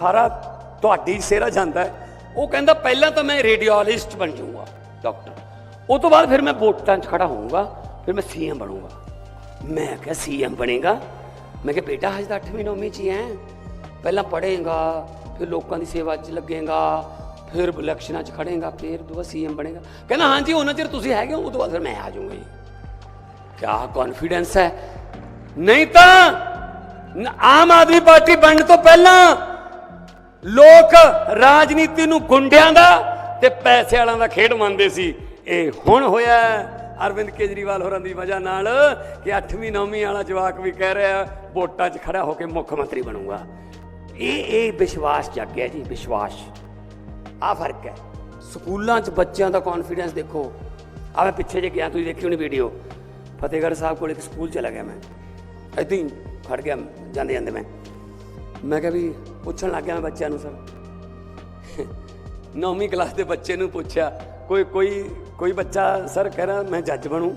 ਸਾਰਾ ਤੁਹਾਡੀ ਸਿਹਰਾ ਜਾਂਦਾ ਹੈ। ਉਹ ਕਹਿੰਦਾ, ਪਹਿਲਾਂ ਤਾਂ ਮੈਂ ਰੇਡੀਓਲੋਜਿਸਟ ਬਣ ਜਾਊਂਗਾ ਡਾਕਟਰ ਉਹ ਤੋਂ ਬਾਅਦ ਫਿਰ ਮੈਂ ਵੋਟਾਂ 'ਚ ਖੜਾ ਹੋਊਂਗਾ, ਫਿਰ ਮੈਂ ਸੀਐਮ ਬਣੂੰਗਾ। ਮੈਂ ਕਿਹਾ, ਸੀਐਮ ਬਣੇਗਾ? ਮੈਂ ਕਿਹਾ, ਬੇਟਾ, ਹਜੇ ਤਾਂ 8ਵੀਂ 9ਵੀਂ 'ਚ ਹੀ ਹੈ ਪਹਿਲਾਂ ਪੜ੍ਹੇਗਾ, ਫਿਰ ਲੋਕਾਂ ਦੀ ਸੇਵਾ 'ਚ ਲੱਗੇਗਾ, ਫਿਰ ਇਲੈਕਸ਼ਨਾਂ 'ਚ ਖੜੇਗਾ, ਫਿਰ ਦੁਆ ਸੀਐਮ ਬਣੇਗਾ। ਕਹਿੰਦਾ, ਹਾਂਜੀ, ਉਹਨਾਂ ਚਿਰ ਤੁਸੀਂ ਹੈਗੇ ਹੋ, ਉਹ ਤੋਂ ਬਾਅਦ ਫਿਰ ਮੈਂ ਆ ਜਾਊਂਗਾ ਜੀ। ਕਿਆ ਕੌਨਫੀਡੈਂਸ ਹੈ? ਨਹੀਂ ਤਾਂ ਆਮ ਆਦਮੀ ਪਾਰਟੀ ਬਣਨ ਤੋਂ ਪਹਿਲਾਂ ਲੋਕ ਰਾਜਨੀਤੀ ਨੂੰ ਗੁੰਡਿਆਂ ਦਾ ਤੇ ਪੈਸੇ ਵਾਲਿਆਂ ਦਾ ਖੇਡ ਮੰਨਦੇ ਸੀ। ਇਹ ਹੁਣ ਹੋਇਆ ਅਰਵਿੰਦ ਕੇਜਰੀਵਾਲ ਹੋਰਾਂ ਦੀ ਵਜ੍ਹਾ ਨਾਲ ਕਿ 8ਵੀਂ 9ਵੀਂ ਵਾਲਾ ਜਵਾਕ ਵੀ ਕਹਿ ਰਿਹਾ ਵੋਟਾਂ 'ਚ ਖੜਾ ਹੋ ਕੇ ਮੁੱਖ ਮੰਤਰੀ ਬਣੂਗਾ। ਇਹ ਇਹ ਵਿਸ਼ਵਾਸ ਜਾਗਿਆ ਜੀ, ਵਿਸ਼ਵਾਸ। ਆ ਫ਼ਰਕ ਹੈ। ਸਕੂਲਾਂ 'ਚ ਬੱਚਿਆਂ ਦਾ ਕੌਨਫੀਡੈਂਸ ਦੇਖੋ। ਆ ਮੈਂ ਪਿੱਛੇ ਜੇ ਗਿਆ, ਤੁਸੀਂ ਦੇਖੀ ਹੋਣੀ ਵੀਡੀਓ ਫਤਿਹਗੜ੍ਹ ਸਾਹਿਬ ਕੋਲ ਇੱਕ ਸਕੂਲ ਚਲਾ ਗਿਆ ਮੈਂ। ਏਦਾਂ ਹੀ ਖੜ ਗਿਆ ਜਾਂਦੇ ਜਾਂਦੇ ਮੈਂ। ਮੈਂ ਕਿਹਾ ਵੀ ਪੁੱਛਣ ਲੱਗ ਗਿਆ ਮੈਂ ਬੱਚਿਆਂ ਨੂੰ ਸਰ। ਨੌਵੀਂ ਕਲਾਸ ਦੇ ਬੱਚੇ ਨੂੰ ਪੁੱਛਿਆ, ਕੋਈ ਕੋਈ ਕੋਈ ਬੱਚਾ ਸਰ ਕਹਿ ਰਿਹਾ ਮੈਂ ਜੱਜ ਬਣੂ।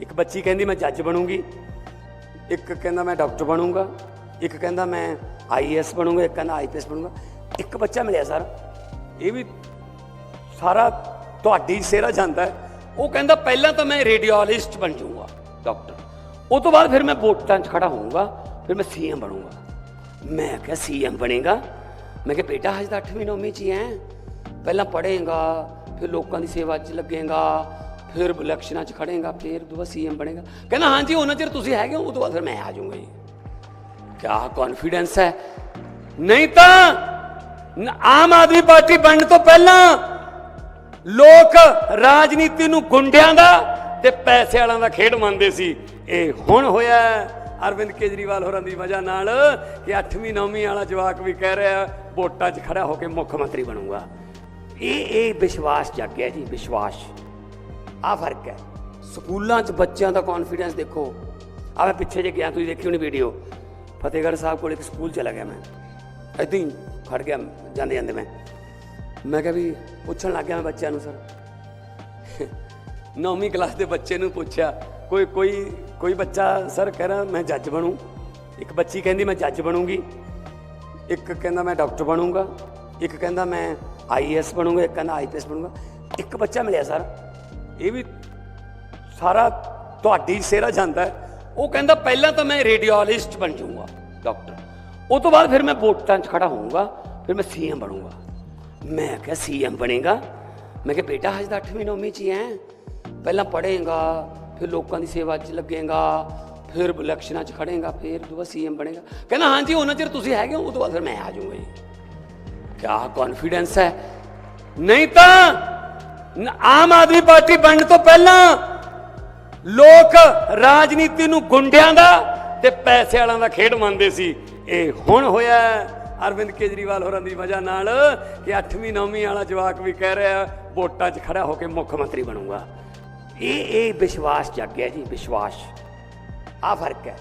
ਇੱਕ ਬੱਚੀ ਕਹਿੰਦੀ ਮੈਂ ਜੱਜ ਬਣੂੰਗੀ। ਇੱਕ ਕਹਿੰਦਾ ਮੈਂ ਡਾਕਟਰ ਬਣੂੰਗਾ। ਇੱਕ ਕਹਿੰਦਾ ਮੈਂ ਆਈਐਸ ਬਣੂੰਗਾ। ਇੱਕ ਕਹਿੰਦਾ ਆਈਪੀਐਸ ਬਣੂੰਗਾ। ਇੱਕ ਬੱਚਾ ਮਿਲਿਆ ਸਰ। ਇਹ ਵੀ ਸਾਰਾ ਤੁਹਾਡੀ ਸਿਹਰਾ ਜਾਂਦਾ ਉਹ ਕਹਿੰਦਾ ਪਹਿਲਾਂ ਤਾਂ ਮੈਂ ਰੇਡੀਓਲੋਜਿਸਟ ਬਣ ਜਾਊਂਗਾ, ਡਾਕਟਰ। ਉਹ ਤੋਂ ਬਾਅਦ ਫਿਰ ਮੈਂ ਵੋਟਾਂ 'ਚ ਖੜਾ ਹੋਊਂਗਾ, ਫਿਰ ਮੈਂ ਸੀਐਮ ਬਣੂੰਗਾ। ਮੈਂ ਕਿਹਾ ਸੀਐਮ ਬਣੇਗਾ। ਮੈਂ ਕਿਹਾ, ਬੇਟਾ, ਹਜੇ ਤਾਂ 8ਵੀਂ 9ਵੀਂ 'ਚ ਹੀ ਹੈ ਪਹਿਲਾਂ ਪੜ੍ਹੇਗਾ, ਫਿਰ ਲੋਕਾਂ ਦੀ ਸੇਵਾ 'ਚ ਲੱਗੇਗਾ, ਫਿਰ ਇਲੈਕਸ਼ਨਾਂ 'ਚ ਖੜੇਗਾ ਫਿਰ ਦੁਆ ਸੀਐਮ ਬਣੇਗਾ। ਕਹਿੰਦਾ, ਹਾਂਜੀ, ਉਹਨਾਂ ਚਿਰ ਤੁਸੀਂ ਹੈਗੇ ਹੋ ਉਹ ਤੋਂ ਬਾਅਦ ਫਿਰ ਮੈਂ ਆ ਜਾਊਂਗਾ ਜੀ। ਕਿਆ ਕੌਨਫੀਡੈਂਸ ਹੈ। ਨਹੀਂ ਤਾਂ ਆਮ ਆਦਮੀ ਪਾਰਟੀ ਬਣਨ ਤੋਂ ਪਹਿਲਾਂ ਲੋਕ ਰਾਜਨੀਤੀ ਨੂੰ ਗੁੰਡਿਆਂ ਦਾ ਤੇ ਪੈਸੇ ਵਾਲਿਆਂ ਦਾ ਖੇਡ ਮੰਨਦੇ ਸੀ। ਇਹ ਹੁਣ ਹੋਇਆ। ਅਰਵਿੰਦ ਕੇਜਰੀਵਾਲ ਹੋਰਾਂ ਦੀ ਵਜ੍ਹਾ ਨਾਲ ਕਿ 8ਵੀਂ 9ਵੀਂ ਵਾਲਾ ਜਵਾਕ ਵੀ ਕਹਿ ਰਿਹਾ, ਵੋਟਾਂ 'ਚ ਖੜਾ ਹੋ ਕੇ ਮੁੱਖ ਮੰਤਰੀ ਬਣੂਗਾ। ਇਹ ਇਹ ਵਿਸ਼ਵਾਸ ਜਾਗਿਆ ਜੀ, ਵਿਸ਼ਵਾਸ। ਆ ਫ਼ਰਕ ਹੈ। ਸਕੂਲਾਂ 'ਚ ਬੱਚਿਆਂ ਦਾ ਕੌਨਫੀਡੈਂਸ ਦੇਖੋ। ਆ ਮੈਂ ਪਿੱਛੇ ਜੇ ਗਿਆ, ਤੁਸੀਂ ਦੇਖੀ ਹੋਣੀ ਵੀਡੀਓ ਫਤਿਹਗੜ੍ਹ ਸਾਹਿਬ ਕੋਲ ਇੱਕ ਸਕੂਲ ਚਲਾ ਗਿਆ ਮੈਂ। ਏਦਾਂ ਹੀ ਖੜ ਗਿਆ, ਜਾਂਦੇ ਜਾਂਦੇ ਮੈਂ। ਮੈਂ ਕਿਹਾ ਵੀ ਪੁੱਛਣ ਲੱਗ ਗਿਆ ਮੈਂ ਬੱਚਿਆਂ ਨੂੰ, ਸਰ। ਨੌਵੀਂ ਕਲਾਸ ਦੇ ਬੱਚੇ ਨੂੰ ਪੁੱਛਿਆ, ਕੋਈ ਕੋਈ ਕੋਈ ਬੱਚਾ, ਸਰ, ਕਹਿ ਰਿਹਾ, ਮੈਂ ਜੱਜ ਬਣੂ। ਇੱਕ ਬੱਚੀ ਕਹਿੰਦੀ, ਮੈਂ ਜੱਜ ਬਣੂੰਗੀ। ਇੱਕ ਕਹਿੰਦਾ, ਮੈਂ ਡਾਕਟਰ ਬਣੂੰਗਾ। ਇੱਕ ਕਹਿੰਦਾ, ਮੈਂ ਆਈਐਸ ਬਣੂੰਗਾ। ਇੱਕ ਕਹਿੰਦਾ ਆਈਪੀਐਸ ਬਣੂੰਗਾ। ਇੱਕ ਬੱਚਾ ਮਿਲਿਆ, ਸਰ, ਇਹ ਵੀ ਸਾਰਾ ਤੁਹਾਡੀ ਸਿਹਰਾ ਜਾਂਦਾ ਉਹ ਕਹਿੰਦਾ, ਪਹਿਲਾਂ ਤਾਂ ਮੈਂ ਰੇਡੀਓਲੋਜਿਸਟ ਬਣ ਜਾਊਂਗਾ, ਡਾਕਟਰ। ਉਹ ਤੋਂ ਬਾਅਦ ਫਿਰ ਮੈਂ ਵੋਟਾਂ 'ਚ ਖੜਾ ਹੋਊਂਗਾ, ਫਿਰ ਮੈਂ ਸੀਐਮ ਬਣੂੰਗਾ। ਮੈਂ ਕਿਹਾ ਸੀਐਮ ਬਣੇਗਾ? ਮੈਂ ਕਿਹਾ, ਬੇਟਾ, ਹਜੇ ਤਾਂ 8ਵੀਂ 9ਵੀਂ 'ਚ ਹੀ ਹੈ ਪਹਿਲਾਂ ਪੜ੍ਹੇਗਾ ਫਿਰ ਲੋਕਾਂ ਦੀ ਸੇਵਾ 'ਚ ਲੱਗੇਗਾ, ਫਿਰ ਇਲੈਕਸ਼ਨਾਂ 'ਚ ਖੜੇਗਾ, ਫਿਰ ਦੁਆ ਸੀਐਮ ਬਣੇਗਾ। ਕਹਿੰਦਾ, ਹਾਂਜੀ, ਉਹਨਾਂ ਚਿਰ ਤੁਸੀਂ ਹੈਗੇ ਹੋ, ਉਹ ਤੋਂ ਬਾਅਦ ਫਿਰ ਮੈਂ ਆ ਜਾਊਂਗਾ ਜੀ। ਕਿਆ ਕੌਨਫੀਡੈਂਸ ਹੈ? ਨਹੀਂ ਤਾਂ ਆਮ ਆਦਮੀ ਪਾਰਟੀ ਬਣਨ ਤੋਂ ਪਹਿਲਾਂ ਲੋਕ ਰਾਜਨੀਤੀ ਨੂੰ ਗੁੰਡਿਆਂ ਦਾ ਤੇ ਪੈਸੇ ਵਾਲਿਆਂ ਦਾ ਖੇਡ ਮੰਨਦੇ ਸੀ। ਇਹ ਹੁਣ ਹੋਇਆ ਅਰਵਿੰਦ ਕੇਜਰੀਵਾਲ ਹੋਰਾਂ ਦੀ ਵਜ੍ਹਾ ਨਾਲ ਕਿ 8ਵੀਂ 9ਵੀਂ ਵਾਲਾ ਜਵਾਕ ਵੀ ਕਹਿ ਰਿਹਾ, ਵੋਟਾਂ 'ਚ ਖੜਾ ਹੋ ਕੇ ਮੁੱਖ ਮੰਤਰੀ ਬਣੂਗਾ। ਇਹ ਇਹ ਵਿਸ਼ਵਾਸ ਜਾਗਿਆ ਜੀ ਵਿਸ਼ਵਾਸ। ਆ ਫ਼ਰਕ ਹੈ।